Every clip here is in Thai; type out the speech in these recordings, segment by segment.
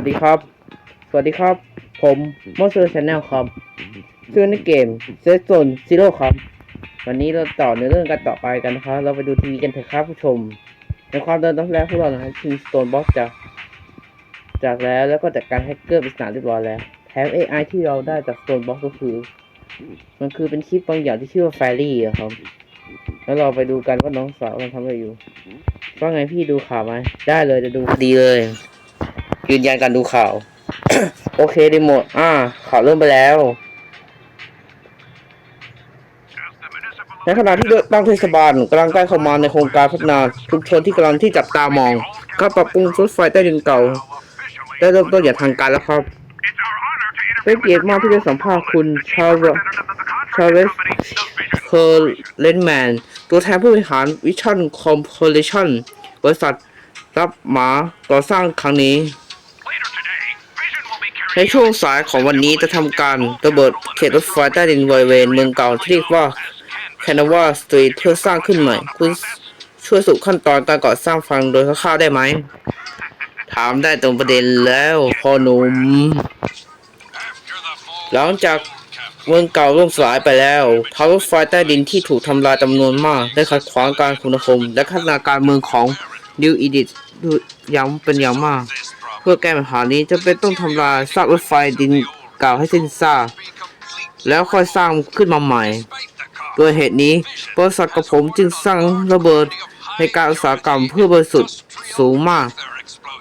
วัสดีครับ สวัสดีครับ ผมมอสเตอร์ชาแนลครับชื่อในเกมเซตโซนซีโร่ครับ วันนี้เราต่อในเรื่องกันต่อไปกันนะครับ เราไปดูทีวีกันเถอะครับผู้ชม ในความเดินตอนแรกพวกเรานะครับทีมสโตนบ็อกจากจากแล้วแล้วก็จากการแฮกเกอร์ปริศนาเรียบร้อยแล้ว แถม AI ที่เราได้จากสโตนบ็อกก็คือ มันคือเป็นคลิปบางอย่างที่ชื่อว่าแฟรี่ครับ แล้วเราไปดูกันว่าน้องสาวมันทำอะไรอยู่ ว่าไงพี่ดูข่าวไหมได้เลยจะดูดีเลย ยืนยันการดูข่าว โอเครีโมทอ่า ข่าวเริ่มไปแล้วในขณะที่เลือกตั้งเทศบาลกำลังใกล้เข้ามาในโครงการพัฒนาชุมชนที่กำลังที่จับตามองการปรับปรุงรถไฟใต้ดินเก่า ได้เริ่มต้นอย่างทางการแล้วครับเป็นเกียรติมากที่ได้สัมภาษณ์คุณชาร์ลชาร์ลสเคอร์เลนแมนตัวแทนผู้บริหารวิชั่นคอมโพเลชันบริษัท รับหมาก่อสร้างครั้งนี้ ในช่วงสายของวันนี้จะทำการระเบิดเขตรถไฟใต้ดินบริเวณเมืองเก่าที่เรียกว่าแคนาวาสตรีทเพื่อสร้างขึ้นใหม่ คุณช่วยสรุปขั้นตอนการก่อสร้างฟังโดยคร่าวๆได้ไหม ถามได้ตรงประเด็นแล้วพ่อหนุ่มหลังจากเมืองเก่าล่มสลายไปแล้วทางรถไฟใต้ดินที่ถูกทำลายจำนวนมาก ได้ขัดขวางการคมนาคมและพัฒนาการเมืองของ นิวอีดิตย้ำเป็นย่ามาก เพื่อแก้ปัญหานี้จะเป็นต้องทำลายซากรถไฟดินเก่าให้สิ้นซากแล้วค่อยสร้างขึ้นมาใหม่ด้วยเหตุนี้บริษัทกับผมจึงสร้างระเบิดในการอุตสาหกรรมเพื่อบริสุทธิ์สูงมาก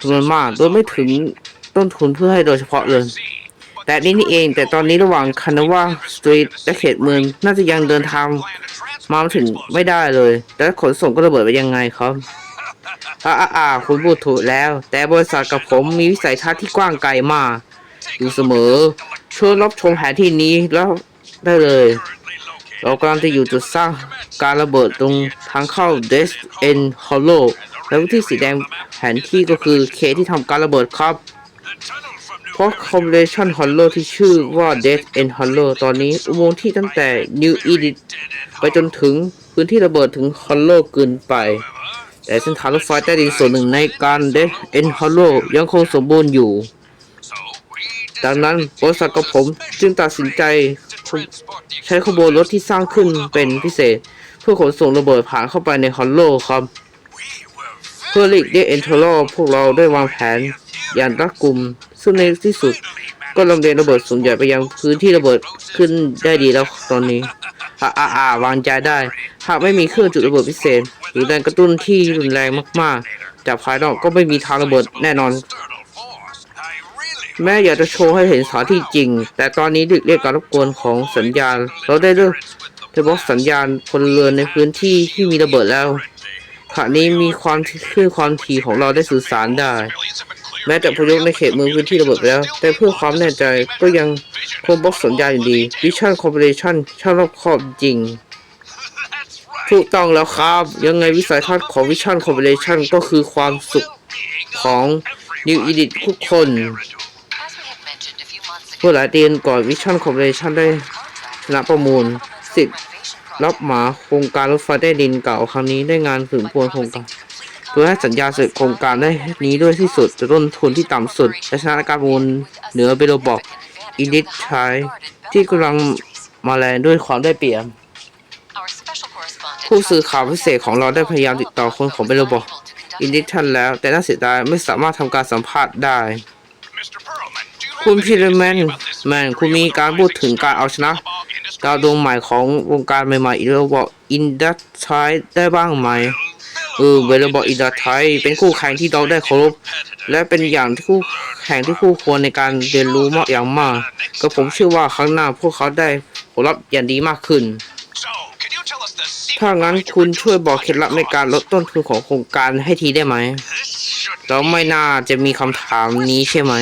จำนวนมากโดยไม่ถึงต้นทุนเพื่อให้โดยเฉพาะเลย แต่นี่นี่เองแต่ตอนนี้ระหว่างคานาวาสตรีทและเขตเมืองน่าจะยังเดินทางมาถึงไม่ได้เลย และขนส่งก็ระเบิดไปยังไงครับ อ่าอ่าคุณพูดถูกแล้ว แต่บริษัทกับผมมีวิสัยทัศน์ที่กว้างไกลมาก อยู่เสมอ ช่วยรับชมแผนที่นี้แล้วได้เลย เรากำลังจะอยู่จุดสร้างการระเบิดตรงทางเข้า Death End Hollow และวิธีสีแดงแผนที่ก็คือเคที่ทำการระเบิดครับเพราะ Combination Hollow ที่ชื่อว่า Death End Hollow ตอนนี้ อุโมงค์ที่ตั้งแต่ New Edit ไปจนถึงพื้นที่ระเบิดถึง Hollow เกินไป แต่เส้นทางรถไฟใต้ดินส่วนหนึ่งในการ Death End Hollow ยังคงสมบูรณ์อยู่ดังนั้นบริษัทกับผมจึงตัดสินใจใช้ขบวนรถที่สร้างขึ้นเป็นพิเศษ เพื่อขนส่งระเบิดผ่านเข้าไปในฮอลโลครับ เพื่อหลีกเลี่ยงเอนโทรพวกเราได้วางแผนอย่างรัดกุมซึ่งในที่สุด ก็ลำเลียงระเบิดส่วนใหญ่ไปยังพื้นที่ระเบิดขึ้นได้ดีแล้วตอนนี้อ่าอ่าวางใจได้ หากไม่มีเครื่องจุดระเบิดพิเศษ หรือแรงกระตุ้นที่รุนแรงมากๆ จากภายนอกก็ไม่มีทางระเบิดแน่นอน แม่อยากจะโชว์ให้เห็นสถานที่จริง แต่ตอนนี้ดึกเรียกการรบกวนของสัญญาณ เราได้เลือกได้บล็อกสัญญาณพลเรือนในพื้นที่ที่มีระเบิดแล้วขณะนี้มีความคลื่นความถี่ของเราได้สื่อสารได้ แม้จะพยกในเขตเมืองพื้นที่ระเบิดไปแล้ว แต่เพื่อความแน่ใจก็ยังคงบล็อกสัญญาณอยู่ดีวิชั่นคอม b ิชันช่างรอบคอบจริงถูกต้องแล้วครับ ยังไงวิสัยทัศน์ของวิชั่นคอม b ิชันก็คือความสุขของนิวอีดิตทุกคนเมื่อหลายเดือนก่อนวิชั่นคอร์ปอเรชั่นได้ชนะประมูลสิทธิ์รับหมาโครงการรถไฟใต้ดินเก่าครั้งนี้ได้งานถึงปวนโครงการ โดยให้สัญญาเสร็จโครงการได้นี้ด้วยที่สุดจะต้นทุนที่ต่ำสุดและชนะการประมูลเหนือเบโลบอกอินดิชชายที่กำลังมาแรงด้วยความได้เปรียบผู้สื่อข่าวพิเศษของเราได้พยายามติดต่อคนของเบโลบอกอินดิชันแล้ว แต่น่าเสียดายไม่สามารถทำการสัมภาษณ์ได้ คุณพีเรแมนแมนคุณมีการพูดถึงการเอาชนะดาวดวงใหม่ของวงการใหม่ๆอีกแล้วบอกอินดัสไทได้บ้างไหม เออเวลาบอกอินดัสไทยเป็นคู่แข่งที่เราได้เคารพและเป็นอย่างที่คู่แข่งที่คู่ควรในการเรียนรู้มากอย่างมากก็ผมเชื่อว่าครั้งหน้าพวกเขาได้ผลลัพธ์อย่างดีมากขึ้น ถ้างั้นคุณช่วยบอกเคล็ดลับในการลดต้นทุนของโครงการให้ทีได้ไหมเราไม่น่าจะมีคำถามนี้ใช่ไหม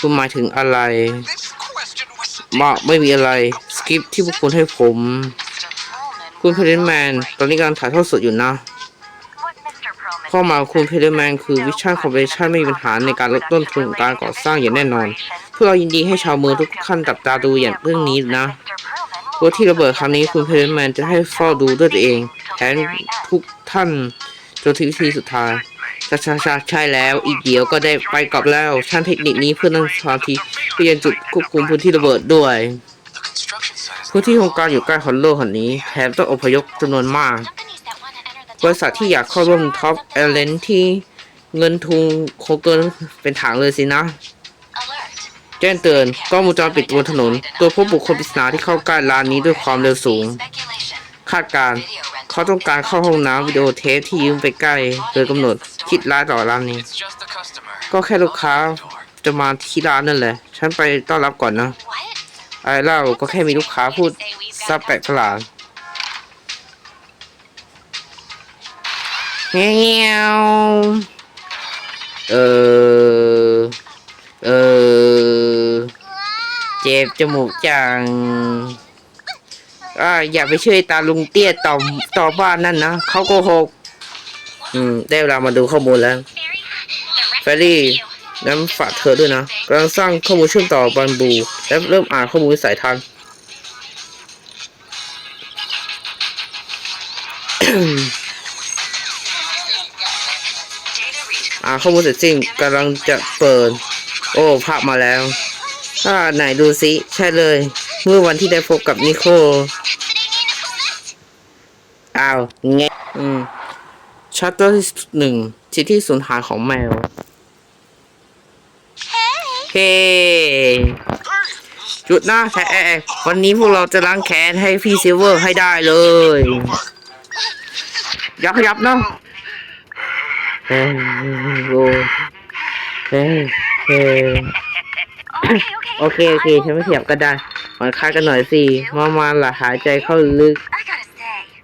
คุณหมายถึงอะไรมาไม่มีอะไร สคริปที่พวกคุณให้ผม คุณเพลนแมน ตอนนี้กำลังถ่ายทอดสดอยู่นะ ข้อมาของคุณเพลนแมนคือวิชั่นคอมเพชันไม่มีปัญหาในการลดต้นทุนของการก่อสร้างอย่างแน่นอนพวกเรายินดีให้ชาวเมืองทุกขั้นจับตาดูอย่างเรื่องนี้นะตัวที่ระเบิดครั้งนี้คุณเพลนแมนจะให้เฝ้าดูด้วยตัวเองแทนทุกท่านจนถึงวิธีสุดท้ายชาชาชาใช่แล้ว อีกเดี๋ยวก็ได้ไปกลับแล้วช่างเทคนิคนี้เพื่อนั่งสมาธิเพื่อยังจุดควบคุมพื้นที่ระเบิดด้วยพื้นที่โครงการอยู่ใกล้ฮอลโลแห่งนี้แถมต้องอพยพจำนวนมาก บริษัทที่อยากเข้าร่วมท็อปเอเลนที่เงินทุนโคเกินเป็นถังเลยสินะ แจ้งเตือนกล้องวงจรปิดบนถนน ตัวพบบุคคลปริศนาที่เข้าใกล้ร้านนี้ด้วยความเร็วสูง คาดการ เขาต้องการเข้าห้องน้ำวิดีโอเทปที่ยืมไปใกล้โดยกำหนดคิดร้ายต่อร้านนี้ ก็แค่ลูกค้าจะมาที่ร้านนั่นแหละ ฉันไปต้อนรับก่อนนะไอ้เล่าก็แค่มีลูกค้าพูดซับแปลกประหลาด เชียวเออ เออ เจ็บจมูกจังอ่าอย่าไปเชื่อไอ้ตาลุงเตี้ยต่อต่อบ้านนั่นนะเขาโกหก อืม ได้เวลามาดูข้อมูลแล้วแฟรรี่นั้นฝากเธอด้วยนะกำลังสร้างข้อมูลเชื่อมต่อบันบู และเริ่มอ่านข้อมูลสายทาน ข้อมูลเสร็จสิ้นกำลังจะเปิด โอ้ภาพมาแล้วอ่าไหนดูสิใช่เลย เมื่อวันที่ได้พบกับนิโคลอ้าวแงะอืมชัตเตอร์ที่หนึ่งที่ที่สูญหายของแมว เฮ้หยุดนะแท้วันนี้พวกเราจะล้างแค้นให้พี่ซิลเวอร์ให้ได้เลยย่าขยับนะ เฮ้ยโอ้เฮ้ยเฮ้ยโอเค โอเค ฉันไม่ขยับก็ได้ผ่อนคลายกันหน่อยสิ มามาละหายใจเข้าลึก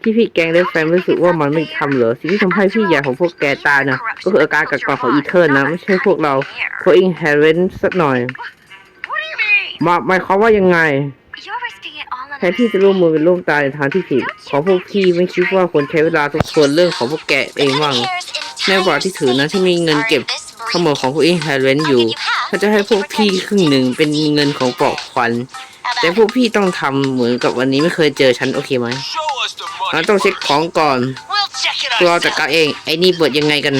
ที่พี่แกงได้แฟนรู้สึกว่ามันไม่ทำเหรอ สิ่งที่ทำให้พี่ใหญ่ของพวกแกตายนะก็คืออาการกัดกร่อนของอีเทิร์นนะ ไม่ใช่พวกเราโคอิงแฮร์เรนสักหน่อย มาหมายความว่ายังไงแทนที่จะร่วมมือเป็นร่วมตายในทางที่ผิด ขอพวกพี่ไม่คิดว่าควรใช้เวลาทบทวนเรื่องของพวกแกเองบ้าง ในกว่าที่ถือนะที่มีเงินเก็บทั้งหมดของพวกอิงแฮร์เรนอยู่ถ้าจะให้พวกพี่ครึ่งหนึ่งเป็นเงินของปลอกควัน แต่พวกพี่ต้องทำเหมือนกับวันนี้ไม่เคยเจอฉันโอเคไหม Show us the เรา money. ต้องเช็คของก่อน We'll check it ตัวเราจัดการเอง ไอ้นี่เปิดยังไงกัน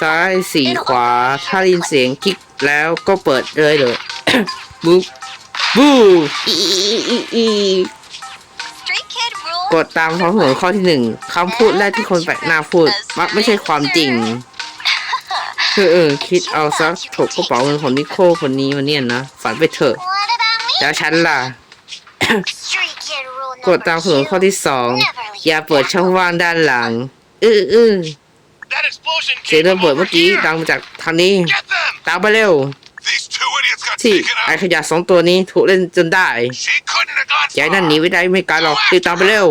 ซ้ายสี่ขวา ถ้าได้ยินเสียงคลิกแล้วก็เปิดเลยเลยบุ๊บบูอีอีอีอี กดตามความหัวข้อที่หนึ่งคำพูดแรกที่คนแปลกหน้าพูด มักไม่ใช่ความจริง คือเออ คิดเอาซักถกกระเป๋าเงินของนิโคลคนนี้มาเนี่ยนะฝันไปเถอะ แล้วฉันล่ะ กดตามหัวข้อที่สองอย่าเปิดช่องว่างด้านหลัง อื้ออื้อ That explosion เสียง came ระเบิด over เมื่อกี้ here. ดังมาจากทางนี้ Get them! ตามไปเร็ว ที่ไอขยะสองตัวนี้ถูกเล่นจนได้ยายนั่นหนีไม่ได้ไม่ไกลหรอกรีบตามไปเร็ว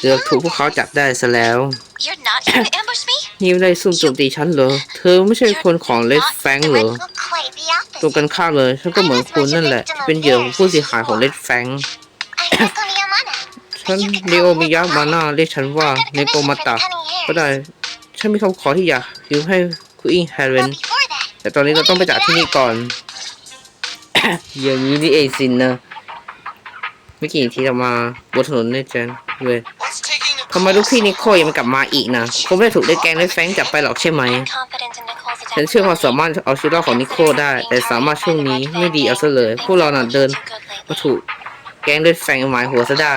เกือบถูกพวกเขาจับได้ซะแล้วนี่ไม่ได้ซุ่มโจมตีฉันเหรอ เธอไม่ใช่คนของเลดแฟงเหรอตรงกันข้ามเลย ฉันก็เหมือนคุณนั่นแหละ เป็นเหยื่อของผู้เสียหายของเลดแฟงฉันเรโอมิยะมาน่าเรียกฉันว่าเนโกมาตะก็ได้ ฉันมีคำขอที่อยากยืมให้ คุณอิงแฮร์เรนแต่ตอนนี้เราต้องไปจากที่นี่ก่อน อย่างนี้นี่เองสินนะไม่กี่นาทีเรามาบนถนนเนี่ยเจนเว้ย What's taking the ทำไมลูกพี่นิโคยังไม่กลับมาอีกนะคงไม่ได้ถูกได้แกล้งได้แฟงจับไปหรอกใช่ไหมฉันเชื่อความสามารถเอาชีวิตรอดของนิโคได้ แต่สามารถช่วงนี้ไม่ดีเอาซะเลย พวกเราน่ะเดินมาถูกแกล้งด้วยแฟงหมายหัวซะได้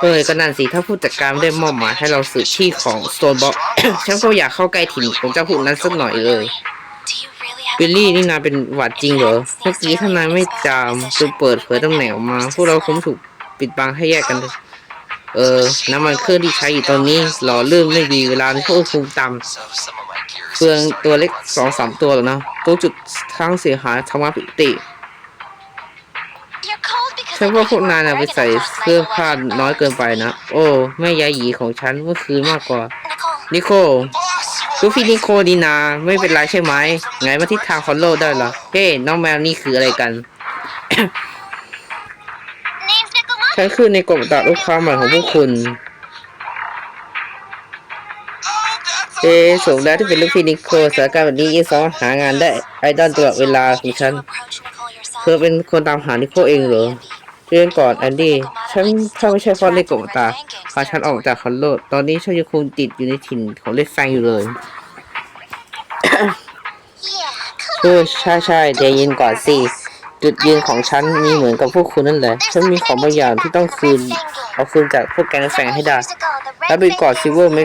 เอ้ยก็นั่นสิถ้าผู้จัดการไม่ได้มอบหมายให้เราสืบที่ของโซนบ็อกฉันก็อยากเข้าใกล้ถิ่นของเจ้าพวกนั้นสักหน่อยเลยบิลลี่นี่นายเป็นหวัดจริงเหรอ เมื่อกี้ถ้านายไม่จามจนเปิดเผยตำแหน่งออกมา พวกเราคงถูกปิดบังให้แยกกันเลยเออ น้ำมันเครื่องที่ใช้อยู่ตอนนี้ หล่อลื่นไม่ดีเวลาที่ควบคุมต่ำ So some of my gear เฟืองตัวเล็กสองสามตัวแล้วนะตัวจุดทั้งเสียหายทำงานผิดปกติ ฉันว่าพวกนายน่ะไปใส่เสื้อผ้าน้อยเกินไปนะ โอ้แม่ยายหยีของฉันเมื่อคืนมากกว่า นิโค Boss, you ลูกพี่นิโคดีนาไม่เป็นไรใช่ไหมไงมาทิศทางคอนโลได้เหรอเฮ้ น้องแมวนี่คืออะไรกัน ฉันคือในกลุ่มตัดลูกค้าใหม่ของพวกคุณเอ๊ะสมแล้วที่เป็นลูกพี่นิโคสถานการณ์แบบนี้ยิ่งสามารถหางานได้ไอดอลตลอดเวลาของฉัน ธอเป็นคนตามหานิโคเองเหรอเรื่องก่อนแอนดี้ฉันถ้าไม่ใช่เพราะเล่นกบตาพาฉันออกจากคอนโลดตอนนี้ฉันยังคงติดอยู่ในถิ่นของเล่นแฟงอยู่เลยเออใช่ใช่เดี๋ยวยินก่อนสิจุดยืนของฉันมีเหมือนกับพวกคุณนั่นแหละ ฉันมีของบางอย่างที่ต้องคืน เอาคืนจากพวกแกงแฟงให้ได้ แล้วดูก่อนซิเวอร์ไม่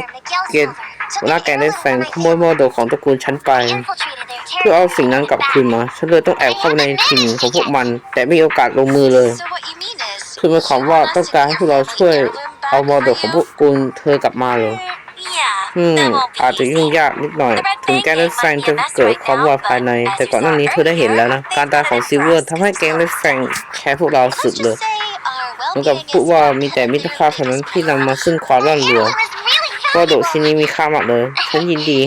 เกต หัวหน้าแกงได้แฟงขโมยมรดกของตระกูลฉันไป เพื่อเอาสิ่งนั้นกลับคืนมาฉันเลยต้องแอบเข้าไปในถิ่นของพวกมัน แต่ไม่มีโอกาสลงมือเลย So what you mean is คือหมายความว่าต้องการให้พวกเราช่วยเอามรดกของพวกกูลเธอกลับมาเลย Yeah, อืม that won't be อาจจะยุ่ง easy. ยากนิดหน่อย ถึงแกงเลสแฟงจะเกิดความวุ่นวายภายใน แต่ก่อนหน้านี้เธอได้เห็นแล้วนะ การตายของซิลเวอร์ทำให้แกงเลสแฟงแค้นพวกเราสุด Let's เลย just say our เหมือนกับ well-being พูด is ว่า more มีแต่มิตรภาพเท่านั้นที่นำมาซึ่งความร่ำรวย มรดชิ้นนี้มีค่ามากเลย ฉันยินดี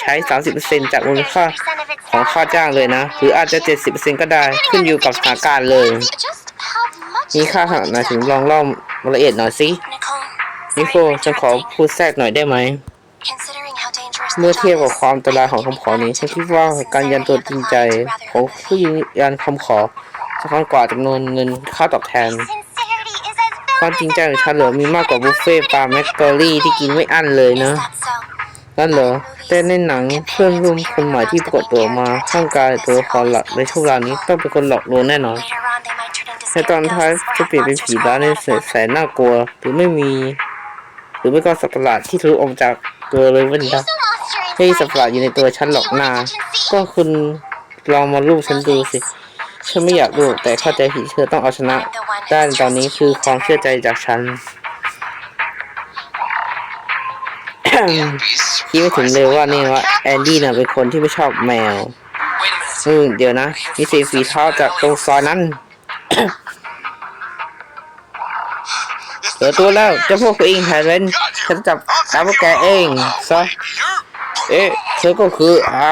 ใช้ 30%จากมูลค่าของค่าจ้างเลยนะ หรืออาจจะ 70%ก็ได้ขึ้นอยู่กับสถานการณ์เลย มีค่าขนาดไหนถึงลองเล่าละเอียดหน่อยสินิโคฉันขอพูดแทรกหน่อยได้ไหม เมื่อเทียบกับความอันตรายของคำขอนี้ฉันคิดว่าการยันตัวจริงใจของผู้ยืนยันคำขอสำคัญกว่าจำนวนเงินค่าตอบแทน ความจริงใจของฉันเหรอมีมากกว่าบุฟเฟ่ต์ปลาแมคกอรี่ที่กินไม่อั้นเลยนะนั่นเหรอแต่ในหนังเพื่อนร่วมคนใหม่ที่ปรากฏตัวมาข้างกายตัวละครหลักในช่วงเวลานี้ต้องเป็นคนหลอกลวงแน่นอนในตอนท้ายจะเปลี่ยนเป็นผีร้ายในแสนน่ากลัว หรือไม่มี หรือไม่ก็สัตว์ประหลาดที่ทะลุออกจากตัวเลยว้นนะไม่มีสัตว์ประหลาดอยู่ในตัวฉันหรอกนาก็คุณลองมาลูบฉันดูสิ ฉันไม่อยากลูบแต่เข้าใจผิดเธอต้องเอาชนะด้านตอนนี้คือความเชื่อใจจากฉันคิดไม่ถึงเลยว่านี่ว่าแอนดี้น่ะเป็นคนที่ไม่ชอบแมว Wait a minute. อืมเดี๋ยวนะมีเสียงฝีเท้าจากตรงซอยนั้นเหลือตัวแล้วเจ้าพวกตัวเองไฮเรนฉันจับตามพวกแกเองซะ You're เอ๊ะเธอก็คือ อ่า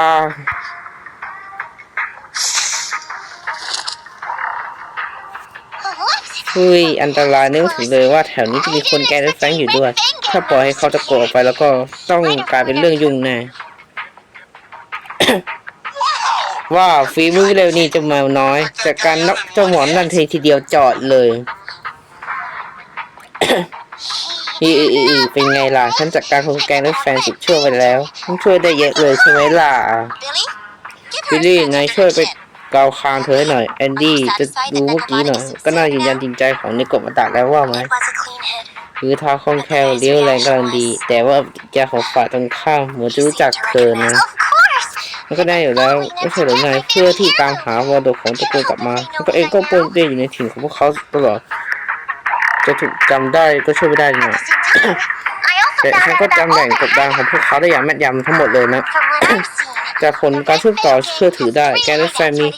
ฮ้ยอันตรายนึกถึงเลยว่าแถวนี้จะมีคนแกนแฟงอยู่ด้วย ถ้าปล่อยให้เขาตะโกนออกไปแล้วก็ต้องกลายเป็นเรื่องยุ่งแน่ว้าวฝีมือเร็วนี่จ้าแมวน้อยจากการนกเจ้าหมอนนั่นทีทีเดียวจอดเลยอีอีอีเป็นไงล่ะ ฉันจัดการคนแกงด้วยแฟนสุดช่วไปแล้วฉันช่วยได้เยอะเลยใช่ไหมล่ะบิลลี่นายช่วยไป เกาคางเธอให้หน่อยแอนดี้จะดูเมื่อกี้หน่อย ก็น่ายืนยันจริงใจของนิโกะมาตะแล้วว่าไหม It was a clean hit. หรือเท้าคล่องแคล่วเลี้ยวแรงกำลังดี แต่ว่าปฏิกิริยาของฝ่ายตรงข้ามเหมือนจะรู้จักเธอนะ Of course! มันก็ได้อยู่แล้วไม่ใช่หรือไงเพื่อที่ตามหาวรดกของตระกูลกลับมาฉันก็เองก็ปนเปี้ยนอยู่ในถิ่นของพวกเขาตลอดจะถูกจำได้ก็ช่วยไม่ได้หน่อย At the same time, I also แต่ฉัน found ก็ out จำ about แหล่ all งกบ the ดานของพวกเขาได้อย่างแม่นยำทั้งหมดเลยนะ From what I've seen, จากผลการเชื่อมต่อเชื่อถือได้ แกและแฟนมี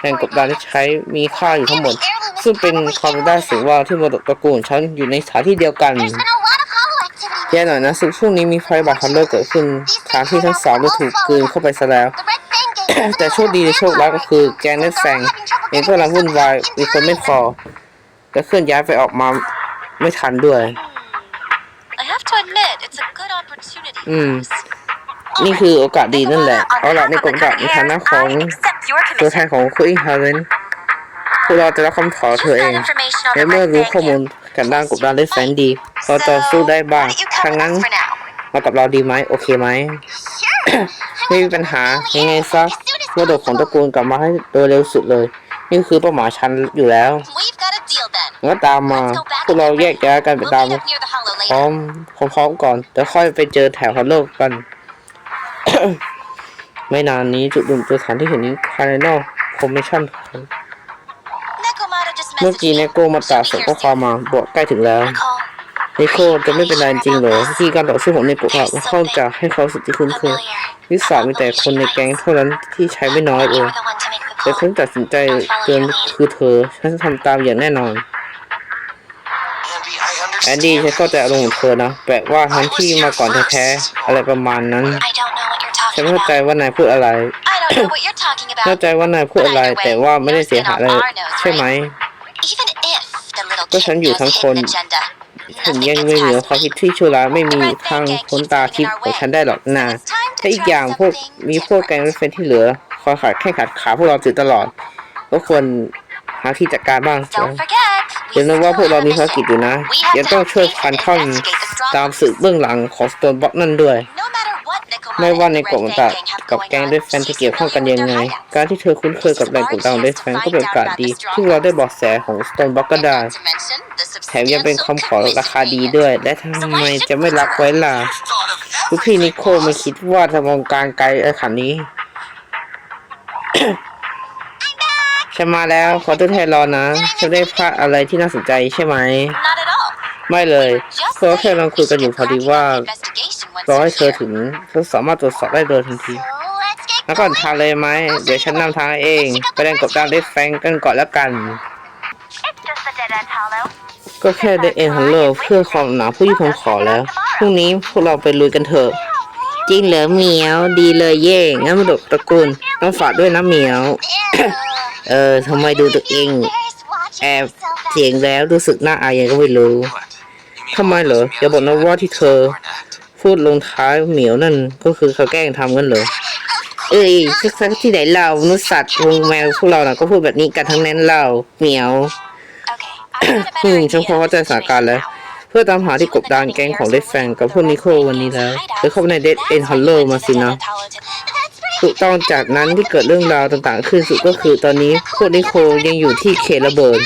แหล่งกบดานที่ใช้มีค่าอยู่ทั้งหมด ซึ่งเป็นความเป็นได้สูงว่าที่มรดกตระกูลของฉันอยู่ในสถานที่เดียวกัน there's been a lot of hollow activity. แย่หน่อยนะซึ่งช่วงนี้มีภัยบาดฮันเลอร์เกิดขึ้นสถานที่ทั้งสองได้ถูกกลืนเข้าไปซะแล้ว The Red Fang Gang แต่โชคดีหรือโชคร้ายก็คือแกงเนสแฟงเองก็กำลังวุ่นวายมีคนไม่พอและเคลื่อนย้ายไปออกมาไม่ทันด้วย I have to admit, it's a good opportunity. อืม นี่คือโอกาสดีนั่นแหละ เอาล่ะในกลุ่มดักในฐานะของ accept your ตัวแทนของคุยฮาเรนพวกเราจะรับคำขอเธอเองและเมื่อรู้ข้อมูลกันด้านกลุ่มดันได้แสนดีเราต่อสู้ได้บ้างทางนั้นมากับเราดีไหมโอเคไหมไม่มีปัญหายังไงซะมรดกของตระกูลกลับมาให้โดยเร็วสุดเลย นี่คือเป้าหมายฉันอยู่แล้ว We've got a deal then. งั้นตามมาพวกเราแยกย้ายกันไป We'll ตาม meet up near the hollow พร้อ later. มพร้อมๆก่อนแต่ค่อยไปเจอแถวฮัลโลกกัน ไม่นานนี้จุดดุมตัวฐานที่เห็นนี้ภายในนอกคอมมิชชั่น Nekomata just เมื่อ messaged กี้ me. เนโก้มาตราส่งข้อความมาบอกใกล้ถึงแล้ว Nicole, นิโก้จะไม่เป็นไรจริงเหรอวิธีการต่อสู้ของเนโก้ครับเข้าจากให้เขาสุดที่คุ้นเคย familiar. วิสามีแต่คนในแก๊งเท่านั้นที่ใช้ไม่น้อยเอ You ง were the one to make the แต่ call. ฉันตัดสินใจเตือนคือเธอฉันจะทำตามอย่างแน่นอน Andy, I แอนดี้ understand. ฉันเข้าใจอารมณ์ของเธอนะแปลว่าทั้งที่มาก่อนแท้ๆอะไรประมาณนั้น I don't know what you're ฉัน talking ไม่เข้าใจ about. ว่านายพูดอะไร I don't know what you're talking เข้า about. ใจว่านายพูดอะไร แต่ว่าไม่ได้เสียหายอะไรใช่ไหม Even if the little ก็ฉัน kid อยู่ does ทั้ง hit คน an agenda, ฉัน nothing ยัง gets ไม่เหนือ past ความคิ me. ดที่ชั่วร้ายไม่มีทางพ้นตาทิพย์ของฉันได้หรอกนะ It's time to และอีก try อย่างพวก something มีพวกแกง different. เฟนที่เหลือคอยขาดแข้งขาดขาพวกเราอยู่ตลอด ก็ควร หาที่จัดการบ้าง Don't forget, เดี๋ยวนะว่าพวกเรามีภารกิจอยู่นะยังต้องช่วยพันท่อนตามสืบเบื้องหลังของสโตนบ็อกนั่นด้วย ไม่ว่าในกลุ่มต่างกับแก๊งเดฟแฟนจะเกี่ยวข้องกันยังไง การที่เธอคุ้นเคยกับแรงกดดันของเดฟแฟนก็เป็นโอกาสดีที่เราได้เบอกแสของสโตนบ็อกก็ได้ แถมยังเป็นคำขอราคาดีด้วย และทำไมจะไม่รับไว้ล่ะ Thought of ลูกพี่นิโคไม่คิดว่าจะมองการไกลไอ้ขันนี้ ฉันมาแล้วขอตัวแทนรอนะ ฉันได้พลาดอะไรที่น่าสนใจใช่ไหม ไม่เลยเพราะแค่เราคุยกันอยู่พอดีว่ารอให้เธอถึงเธอสามารถตรวจสอบได้โดยทันที แล้วก่อนทางเลยไหม เดี๋ยวฉันนำทางเอง ไปเล่นกับดานได้แฟงกันก่อนแล้วกัน ก็แค่ได้เอ็นฮัลโหลเพื่อความหนาผู้ที่ผมขอแล้ว พรุ่งนี้พวกเราไปลุยกันเถอะจริงเหรอเหมียว ดีเลยเย่งั้นมาดกตระกูลต้องฝากด้วยนะเหมียว เออทำไมดูตัวเองแอบเสียงแล้วรู้สึกน่าอายยังก็ไม่รู้ what? You mean ทำไมเหรออย่าบอกนะว่าที่เธอ Barnett? พูดลงท้ายเหมียวนั่นก็คือเขาแกล้งทำกันเหรอเอ้ยสักที่ไหนเรามนุษย์สัตว์วงแมวพวกเราน่ะก็พูดแบบนี้กันทั้งนั้นเราเหมียวอืมฉันพอเข้าใจสถานการณ์แล้วเพื่อตามหาที่กบดานแก๊งของเดฟแฟงกับพวกนิโคลวันนี้แล้วเธอเข้าไปในเดดเอ็นฮัลโลมาสินะ ถูกต้องจากนั้นที่เกิดเรื่องราวต่างๆขึ้นสุดก็คือตอนนี้พวกนิโคลยังอยู่ที่เขตระเบิด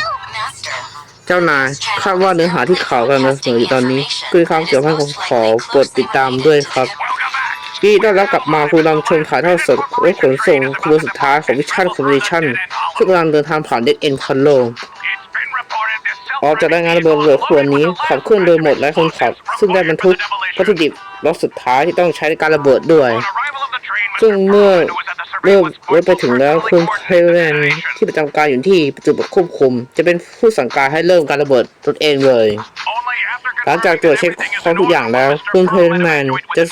เจ้านายคาดว่าเนื้อหาที่ข่าวกันมาเสนออยู่ตอนนี้ คือความเกี่ยวพันของขอโปรดติดตามด้วยครับพี่ได้รับกลับมาคุณรำชมถ่ายทอดสดรถขนส่งขบวนสุดท้ายของวิชั่นคอมมิชชั่นซึ่งกำลังเดินทางผ่านเดดเอ็นพันโลออกจากรายงานระเบิดเรือขบวนนี้ขับเคลื่อนโดยหมดและคนขับ ซึ่งได้บรรทุกวัตถุดิบล็อกสุดท้ายที่ต้องใช้ในการระเบิดด้วย ซึ่งเมื่อเริ่มรถไปถึงแล้วคุณเพลแลนที่ประจำการอยู่ที่จุดควบคุม จะเป็นผู้สั่งการให้เริ่มการระเบิดรถเองเลย หลังจากตรวจเช็คข้อทุกอย่างแล้ว คุณเพลแมนจะ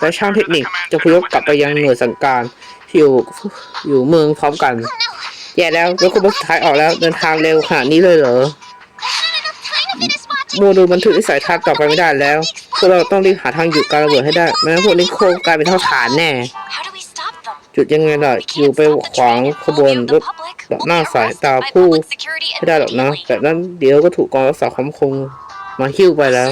และช่างเทคนิคจะพยพกลับไปยังหน่วยสั่งการที่อยู่อยู่เมืองพร้อมกัน แย่แล้วรถขบวนสุดท้ายออกแล้วเดินทางเร็วขนาดนี้เลยเหรอ โมดูลบันทึกวิสัยทัศน์ต่อไปไม่ได้แล้ว พวกเราต้องรีบหาทางหยุดการระเบิดให้ได้ไม่งั้นพวกนี้โคงกลายเป็นเท่าฐานแน่ จุดยังไงล่ะ อยู่ไปขวางขบวนรถดับหน้าสายตาผู้ไม่ได้หรอกนะแบบนั้นเดี๋ยวก็ถูกกองรักษาความคงมาหิ้วไปแล้ว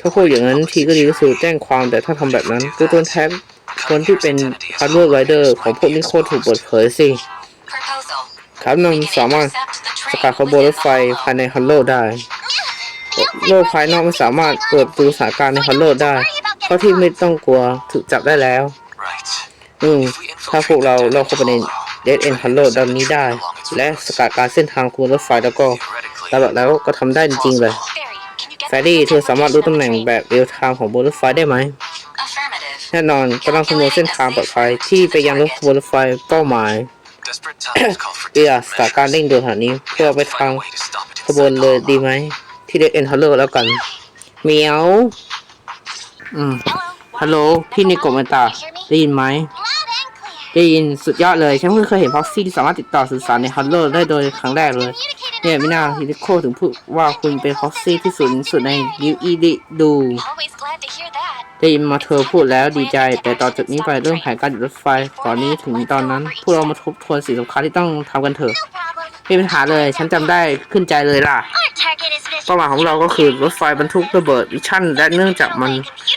ถ้าพูดอย่างนั้นทีก็ดีที่สุดแจ้งความแต่ถ้าทำแบบนั้นตัวตนแทนคนที่เป็นพาร์ทเนอร์ไรเดอร์ของพวกนี้โคตรถูกเปิดเผยสิครับนำสามารถสกัดขบวนรถไฟภายในฮัลโลได้ โลกภายนอกไม่สามารถเปิดประตูสถานการณ์ในฮัลโลได้ เพราะที่ไม่ต้องกลัวถูกจับได้แล้ว Right. อืม ถ้าพวกเราเราเข้าไปในเดดเอ็นฮัลโลดันนี้ได้ และสกัดการเส้นทางขบวนรถไฟแล้วก็ Theoretically, ตลอดแล้วก็ทำได้จริงๆเลย Barry, can you get แฟรี่เธอสามารถรู้ตำแหน่งแบบเรียลไทม์ของบนรถไฟได้ไหม Affirmative. แน่นอนกำลังคำนวณเส้นทางปลอดภัยที่ไปยังรถขบวนรถไฟเป้าหมาย desperate times call for เพื่อ desperate สถานการณ์ measures. เร่งด่วนขนาดนี้เพื่อ We ไป have to ทาง find a way to stop it ขบวน inside เลย Hong ดี Kong. ไหม ที่เดดเอ็นฮัลโลแล้วกันเมียวอืมฮัลโหลพี่นิโกะเมนตาได้ยินไหมได้ยินสุดยอดเลยฉันเพิ่งเคยเห็นพ็อกซี่ที่สามารถติดต่อสื่อสารในฮัลโลได้โดยครั้งแรกเลยเนี่ยไม่น่าฮินิโคถึงพูดว่าคุณเป็นพ็อกซี่ที่สุดสุดในยูอีดิดูได้ยินมาเธอพูดแล้วดีใจ แต่ต่อจากนี้ไปเรื่องแผนการหยุดรถไฟก่อนนี้ถึงตอนนั้น พวกเรามาทบทวนสิ่งสำคัญที่ต้องทำกันเถอะ ม่มีปัญหาเลย ฉันจำได้ขึ้นใจเลยล่ะเป้าหมายของเราก็คือรถไฟบรรทุกระเบิดวิชั่น และเนื่องจากมัน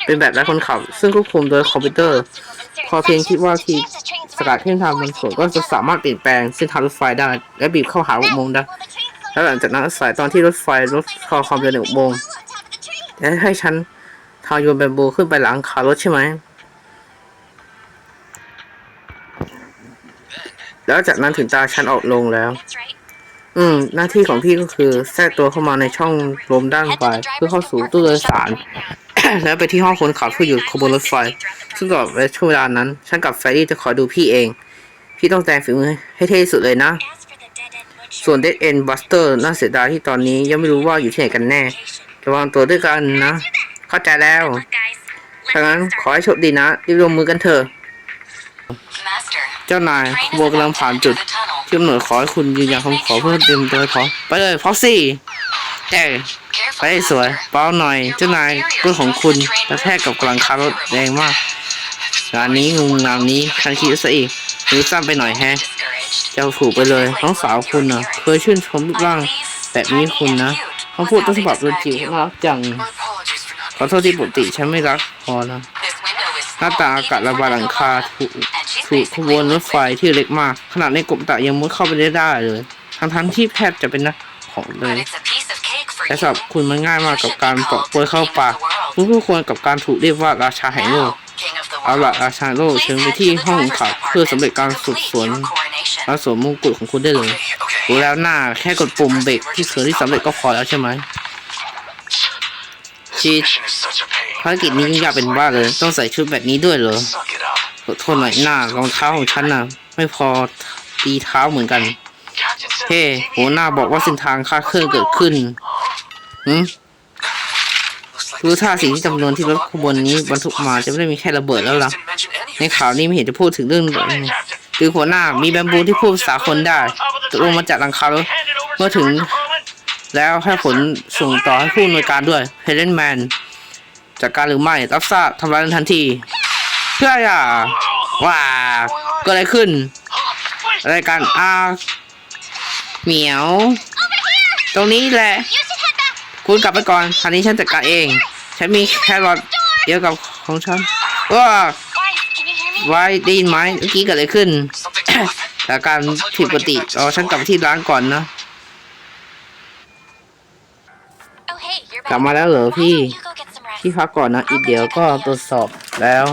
เป็นแบบไร้คนขับ ซึ่งควบคุมโดยคอมพิวเตอร์ พอเพียงคิดว่าที่สกัดเส้นทางบนส่วนก็จะสามารถเปลี่ยนแปลงเส้นทางรถไฟได้และบีบเข้าหาอุโมงค์ได้แล้วหลังจากนั้นอายตอนที่รถไฟรถคอความเร็วหนึ่งอุโมงค์และให้ฉันทางโยนแบมบูขึ้นไปหลังคารถใช่ไหมแล้วจากนั้นถึงตาฉันออกลงแล้ว อืม หน้าที่ของพี่ก็คือแทรกตัวเข้ามาในช่องลมด้านไปเพื่อเข้าสู่ตู้โดยสาร แล้วไปที่ห้องคนขับเพื่อหยุดขบวนรถไฟ ซึ่งตลอดช่วงเวลานั้น ฉันกับแฟรรี่จะคอยดูพี่เอง พี่ต้องแต่งฝีมือให้เท่ที่สุดเลยนะ As for the dead end butcher ส่วน Dead End Buster น่าเสียดายที่ตอนนี้ยังไม่รู้ว่าอยู่ที่ไหนกันแน่ ระวังตัวด้วยกันนะ เข้าใจแล้ว guys. ถ้างั้นขอให้โชคดีนะรีบลงมือกันเถอะ Master. เจ้านายขบวนกำลังผ่านจุดที่ กำหนดขอให้คุณยืนยันคำขอเพื่อเตรียมตัวพร้อมไปเลยพอซี่แต่ไปให้สวยเป้าหน่อย เจ้านายรถของคุณกระแทกกับกลางคารถแรงมากงานนี้งูงามนี้ฉันคิดซะอีกมือสั้นไปหน่อยแฮะเจ้าถูกไปเลยน้องสาวคุณน่ะเคยชื่นชมรูปร่างแบบนี้คุณนะคำพูดต้นฉบับโดนจิ๋วน่ารักจังขอโทษที่ปกติฉันไม่รักพอนะหน้าตาอากาศระบายหลังคาถูก ถูกขบวนรถไฟที่เล็กมาก ขนาดในกบตะยังมุดเข้าไปได้ได้เลย ทั้งทั้งที่แทบจะเป็นนักของเลยแต่สำหรับคุณมันง่ายมากกับการปอกกล้วยเข้าปากคุณคู่ควรกับการถูกเรียกว่าราชาแห่งโลกเอาละราชาโลกเชิญไปที่ห้องขับเพื่อสำเร็จการสืบสวนและสวมมงกุฎของคุณได้เลยดูแล้วหน้าแค่กดปุ่มเบรกที่เสือที่สำเร็จก็พอแล้วใช่ไหม This She- mission is such a pain. ภารกิจนี้ยุ่งยากเป็นบ้าเลย ต้องใส่ชุดแบบนี้ด้วยเหรอ ขอโทษหน่อยหน้ารองเท้าของฉันน่ะ ไม่พอตีเท้าเหมือนกัน เฮ้ the หัวหน้าบอกว่าเส้นทางค่าเคลื่อนเกิดขึ้นหืมรู้ท่าสิ่งที่จำนวนที่รถขบวนนี้บรรทุกมาจะไม่ได้มีแค่ระเบิดแล้วล่ะ ในข่าวนี้ไม่เห็นจะพูดถึงเรื่องแบบนี้คือหัวหน้ามีแบมบูที่พูดภาษาคนได้ตกลงมาจากหลังคารถเมื่อถึง แล้วให้ผลส่งต่อให้ผู้อำนวยการด้วยเพเลนแมนจากการหรือไม่รับทราบทำร้ายทันที เพื่ออย่าว่าเก็อะไรขึ้น อะไรกันอาเหมียว ตรงนี้แหละ คุณกลับไปก่อนคันนี้ฉันจัดการเอง ฉันมีแครอทเดียวกับของฉันว้า Guys, can you hear me? ไว้ได้ยินไหมเมื่อกี้เกิดอะไรขึ้น Something's off. แต่การผิดปกติอ๋อฉันกลับไปที่ร้านก่อนนะ Oh, hey, you're กลับ back. มาแล้วเหรอ Why พี่ don't you go get some rest? พี่พักก่อนนะ อีกเดี๋ยวก็ตรวจสอบแล้ว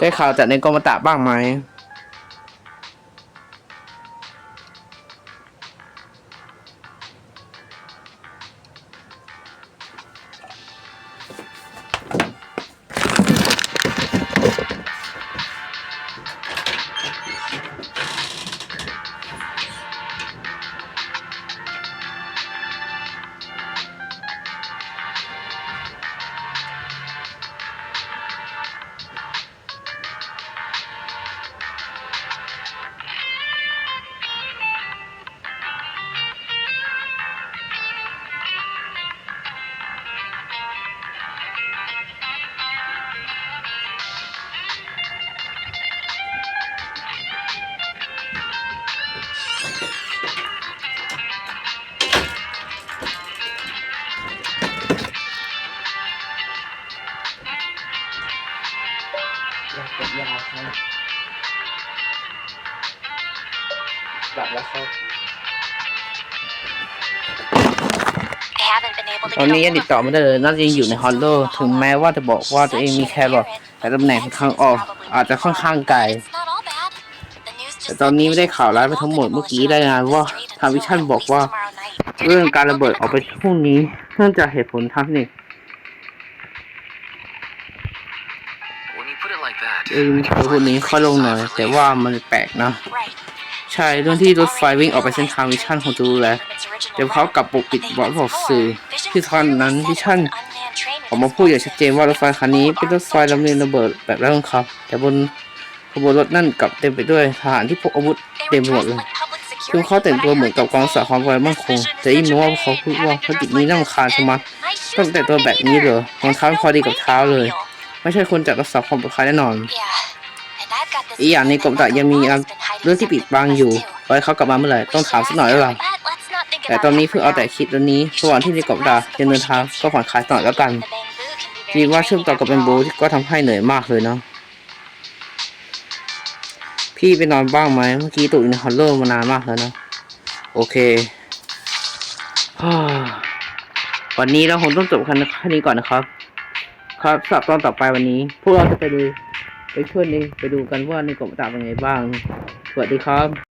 ได้ข่าวจากในกรมตะบ้างไหม กลับแล้วครับ I haven't been able to ตอน get นี้ a ยัง hold ติด of ต่อไม่ได้เลยน่าจะยังอยู่ในฮอลโลถึงแม้ว่าจะบอกว่าตัวเองมีแครอทแต่ตำแหน่งของทางออกอาจจะค่อนข้างไกล It's not all bad. The news just แต่ตอนนี้ไม่ได้ข่าวร้ายไปทั้งหมดเมื่อกี้รายงานว่าทางวิชั่นบอกว่า เรื่องการระเบิดออกไปพรุ่งนี้เนื่องจากเหตุผลทางเทคนิค When you put it like that, เองเธอพูดนี้ค่อยลงหน่อย แต่ว่ามันแปลกนะ Right. ใช่ เรื่องที่รถไฟวิ่งออกไปเส้นทางวิชั่นของจูแลเดี๋ยวเขากลับปกปิดบอสบอกสื่อที่ตอนนั้นวิชั่นออกมาพูดอย่างชัดเจนว่ารถไฟคันนี้เป็นรถไฟลำเลียงระเบิดแบบแรกของเขาแต่บนขบวนรถนั่นกลับเต็มไปด้วยทหารที่พกอาวุธเต็มไปหมดเลยคือเขาแต่งตัวเหมือนกับกองสาความไวมั่นคงแต่ยิ่งรู้ว่าเขาพูดว่าภารกิจนี้น่ารำคาญชะมัดต้องแต่งตัวแบบนี้เหรอรองเท้าพอดีกับเท้าเลย ไม่ใช่คนจากรักษาความปลอดภัยแน่นอน อีกอย่างในกรมตะยังมีเรื่องที่ปิดบังอยู่ไว้เขากลับมาเมื่อไหร่ต้องถามสักหน่อยแล้วล่ะแต่ตอนนี้เพิ่งเอาแต่คิดเรื่องนี้ระหว่างที่ในกรมตะยังเดินทางก็ผ่อนคลายหน่อยแล้วกันมีว่าเชื่อมต่อกับเป็นโบที่ก็ทำให้เหนื่อยมากเลยเนาะพี่ไปนอนบ้างไหมเมื่อกี้ตู่นฮอลโลมานานมากแล้วนะโอเควันนี้เราคงต้องจบกันแค่นี้ก่อนนะครับ ครับสำหรับตอนต่อไปวันนี้ พวกเราจะไปดู ไปช่วยในไปดูกันว่าในกรมตาเป็นไงบ้าง สวัสดีครับ